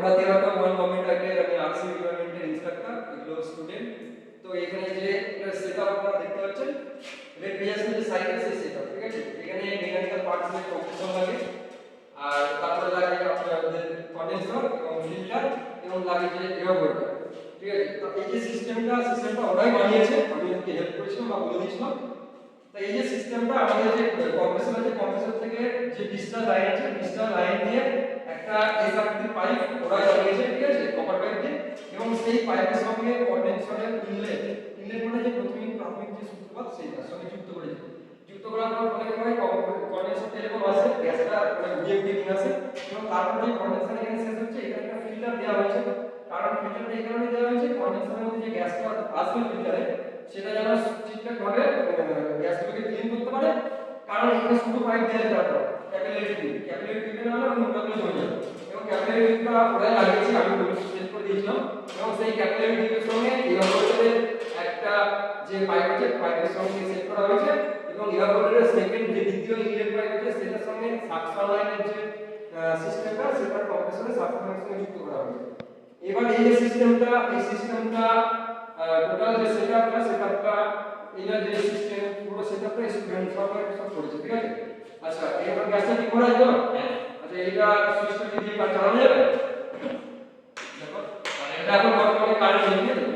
আমরা দেওয়াটা ওয়ান আইডিয়ার আমি আরসি ডিপার্টমেন্টের ইন্সট্রাক্টর এগুলো স্টুডেন্ট তো এখানে যে সেটআপ আপনারা দেখতে পাচ্ছেন রেফ্রিজারেশন যে সাইকেল সেই সেটআপ ঠিক আছে? এখানে মেকানিক্যাল পার্টস এর কম্পিউটার লাগে। আর তারপরে লাগে আপনাদের কন্ডেন্সার এবং ফিল্টার এবং লাগে যে এভাপোরেটর ঠিক আছে? তো এই যে সিস্টেমটা সিস্টেমটা ওরাই বানিয়েছে। আমি ওদেরকে হেল্প করেছিলাম বা বলে দিয়েছিলাম। তো এই যে সিস্টেমটা আমাদের যে কম্প্রেসর আছে কম্প্রেসর থেকে যে ডিসচার্জ লাইন আছে ডিসচার্জ লাইন দিয়ে একটা এস পাইপ ওরাই লাগিয়েছে, ঠিক আছে? কপার পাইপ দিয়ে। এবং সেই পাইপের সঙ্গে কন্ডেন্সারের ইনলেট ইনলেট মানে যে প্রাথমিক প্রাথমিক যে সূত্রপাত, সেইটার সঙ্গে যুক্ত করেছে। যুক্ত করার পর ফলে কি হয়? কন্ডেন্সার এরকম আসে, গ্যাসটা মানে উড়িয়ে নিয়ে আসে। এবং তারপর যে কন্ডেন্সার এখানে শেষ হচ্ছে, এখানে একটা ফিল্টার দেওয়া হয়েছে। কারণ ফিল্টারটা এই কারণে দেওয়া হয়েছে কন্ডেন্সারের মধ্যে যে গ্যাসটা আসবে ফিল্টারে সেটা যেন ঠিকঠাক ভাবে কারণ এখানে শুধু পাইপ দেওয়া যাবে ক্যাপিলারি টিউব ক্যাপিলারি টিউবে না হলে মুখগুলো জমে যাবে। এবং ক্যাপিলারি টিউবটা ওরাই লাগিয়েছে, আমি সেট করে দিয়েছিলাম। এবং সেই ক্যাপিলারি টিউবের সঙ্গে ইভাপোরেটরের একটা যে পাইপ আছে পাইপের সঙ্গে সেট করা হয়েছে, এবং ইভাপোরেটরের সেকেন্ড যে দ্বিতীয় ইনলেট পাইপ আছে, সেটার সঙ্গে সাকশন লাইনের যে সিস্টেমটা সেটা কম্প্রেসরের সাকশন লাইনের সঙ্গে যুক্ত করা হয়েছে। এবার এই যে সিস্টেমটা এই সিস্টেমটা টোটাল যে সেটআপটা সেটআপটা এটা যে সিস্টেম পুরো সেটআপটা স্টুডেন্ট সবাই সব করেছে ঠিক আছে আচ্ছা এবার গ্যাসটা কি করা যাবে আচ্ছা এটা সুইচটা দিয়ে কাজ চালানো যাবে দেখো এটা এখন বর্তমানে কারেন্ট নেই